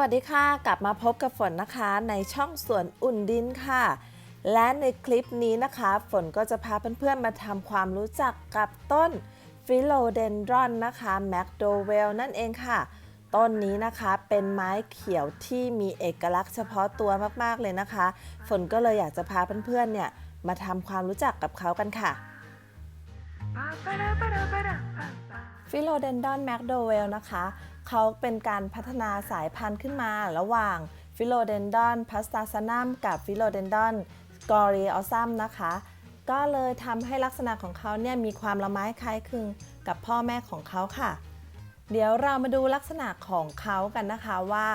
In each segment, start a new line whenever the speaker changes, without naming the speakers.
วัสดีค่ะ กลับมาพบกับฝนนะคะในช่องสวนอุ่นดินค่ะ และในคลิปนี้นะคะ ฝนก็จะพาเพื่อนๆมาทำความรู้จักกับต้นฟิโลเดนดรอนนะคะแมคโดเวลนั่นเองค่ะ ต้นนี้นะคะเป็นไม้เขียวที่มีเอกลักษณ์เฉพาะตัวมากๆเลยนะคะ ฝนก็เลยอยากจะพาเพื่อนๆเนี่ยมาทำความรู้จักกับเขากันค่ะฟิโลเดนดอนแมคโดเวลนะคะ เขาเป็นการพัฒนาสายพันธุ์ขึ้นมาระหว่างฟิโลเดนดอนพัสตาซานัมกับฟิโลเดนดอนกอริออซัมนะคะ ก็เลยทำให้ลักษณะของเขาเนี่ยมีความละไม้คล้ายคลึงกับพ่อแม่ของเขาค่ะ เดี๋ยวเรามาดูลักษณะของเขากันนะคะว่า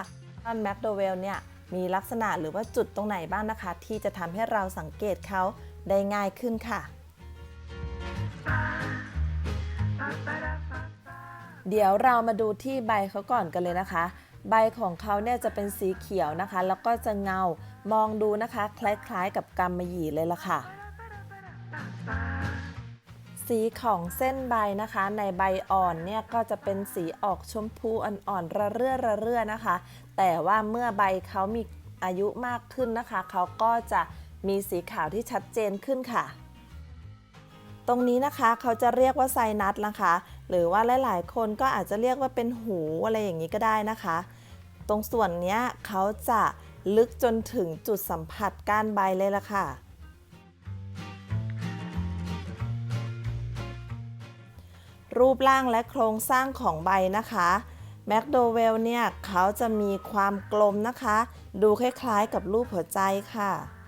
ต้นแมคโดเวลเนี่ยมีลักษณะหรือว่าจุดตรงไหนบ้างนะคะ ที่จะทำให้เราสังเกตเขาได้ง่ายขึ้นค่ะ เดี๋ยวเรามาดูที่ใบเขาก่อนกันเลยนะคะ ใบของเขาเนี่ยจะเป็นสีเขียวนะคะ แล้วก็จะเงามองดูนะคะ คล้ายๆกับกำมะหยี่เลยล่ะค่ะ สีของเส้นใบนะคะ ในใบอ่อนเนี่ยก็จะเป็นสีออกชมพูอ่อนๆระเรื่อระเรื่อนะคะ แต่ว่าเมื่อใบเขามีอายุมากขึ้นนะคะ เขาก็จะมีสีขาวที่ชัดเจนขึ้นค่ะ ตรงนี้นะคะเขาจะเรียกว่าไซนัสนะคะ หรือว่าหลายๆ คนก็อาจจะเรียกว่าเป็นหูอะไรอย่างนี้ก็ได้นะคะ ตรงส่วนนี้เขาจะลึกจนถึงจุดสัมผัสก้านใบเลยล่ะค่ะ รูปร่างและโครงสร้างของใบนะคะแมคโดเวลเนี่ยเขาจะมีความกลมนะคะ ดูคล้ายๆกับรูปหัวใจค่ะ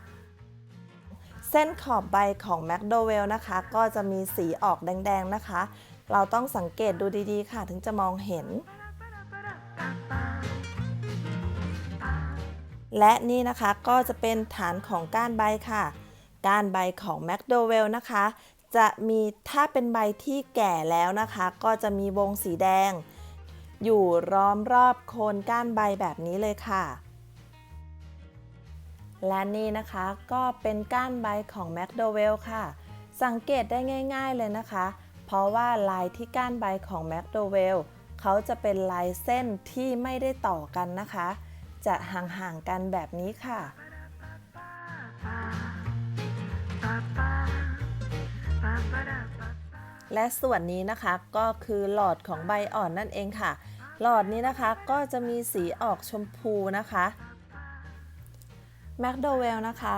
เส้นขอบใบของแมคโดเวลนะคะ ก็จะมีสีออกแดงๆนะคะ เราต้องสังเกตดูดีๆ ค่ะถึงจะมองเห็น และนี่นะคะก็จะเป็นฐานของก้านใบค่ะ ก้านใบของแมคโดเวลนะคะ จะมีถ้าเป็นใบที่แก่แล้วนะคะ ก็จะมีวงสีแดง อยู่ล้อมรอบโคนก้านใบแบบนี้เลยค่ะ และนี่นะคะก็เป็นก้านใบของแมคโดเวลค่ะ สังเกตได้ง่าย ๆเลยนะคะ เพราะว่าลายที่ก้านใบของแมคโดเวลเขาจะเป็นลายเส้นที่ไม่ได้ต่อกันนะคะ จะห่างๆกันแบบนี้ค่ะ และส่วนนี้นะคะก็คือหลอดของใบอ่อนนั่นเองค่ะ หลอดนี้นะคะก็จะมีสีออกชมพูนะคะ แมคโดเวลนะคะ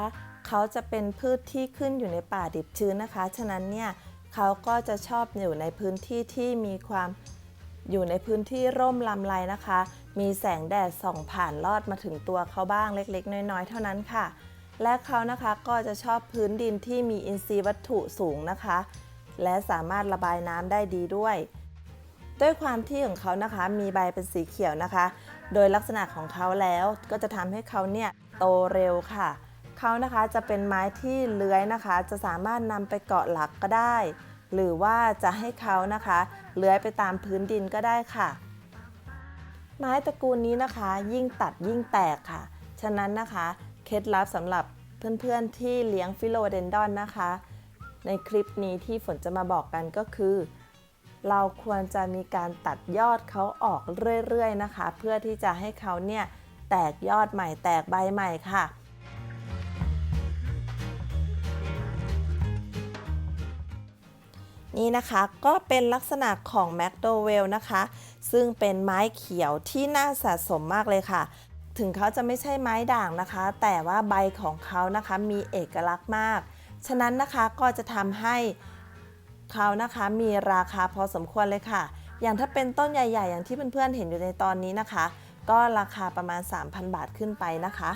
เขาจะเป็นพืชที่ขึ้นอยู่ในป่าดิบชื้นนะคะ ฉะนั้นเนี่ยเขาก็จะชอบอยู่ในพื้นที่ที่มีความอยู่ในพื้นที่ร่มลำไรนะคะ มีแสงแดดส่องผ่านลอดมาถึงตัวเขาบ้างเล็กๆ น้อยๆ เท่านั้นค่ะ และเขานะคะก็จะชอบพื้นดินที่มีอินทรีย์วัตถุสูงนะคะ และสามารถระบายน้ำได้ดีด้วย ด้วยความที่ของเขานะคะมีใบเป็นสีเขียวนะคะ โดยลักษณะของเขาแล้วก็จะทำให้เขาเนี่ยโตเร็วค่ะ เขานะคะจะเป็นไม้ที่เลื้อยนะคะ จะสามารถนำไปเกาะหลักก็ได้ หรือว่าจะให้เขานะคะเลื้อยไปตามพื้นดินก็ได้ค่ะ ไม้ตระกูลนี้นะคะ ยิ่งตัดยิ่งแตกค่ะ ฉะนั้นนะคะเคล็ดลับสำหรับเพื่อนๆที่เลี้ยงฟิโลเดนดอนนะคะ ในคลิปนี้ที่ฝนจะมาบอกกันก็คือ เราควรจะมีการตัดยอดเขาออกเรื่อยๆนะคะ เพื่อที่จะให้เขาเนี่ยแตกยอดใหม่แตกใบใหม่ค่ะนี่นะคะก็เป็นลักษณะของแมคโดเวลนะคะ ซึ่งเป็นไม้เขียวที่น่าสะสมมากเลยค่ะ ถึงเขาจะไม่ใช่ไม้ด่างนะคะ แต่ว่าใบของเขานะคะมีเอกลักษณ์มาก ฉะนั้นนะคะก็จะทำให้ เขานะคะมีราคาพอสมควรเลยค่ะ อย่างถ้าเป็นต้นใหญ่ๆ อย่างที่เพื่อนๆเห็นอยู่ในตอนนี้นะคะ ก็ราคาประมาณ 3,000 บาทขึ้นไปนะคะ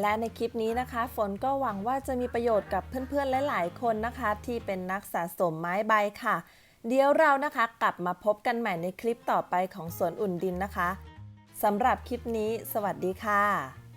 และในคลิปนี้นะคะ ฝนก็หวังว่าจะมีประโยชน์กับเพื่อนๆหลายๆคนนะคะ ที่เป็นนักสะสมไม้ใบค่ะ เดี๋ยวเรานะคะกลับมาพบกันใหม่ในคลิปต่อไปของสวนอุ่นดินนะคะสำหรับคลิปนี้ สวัสดีค่ะ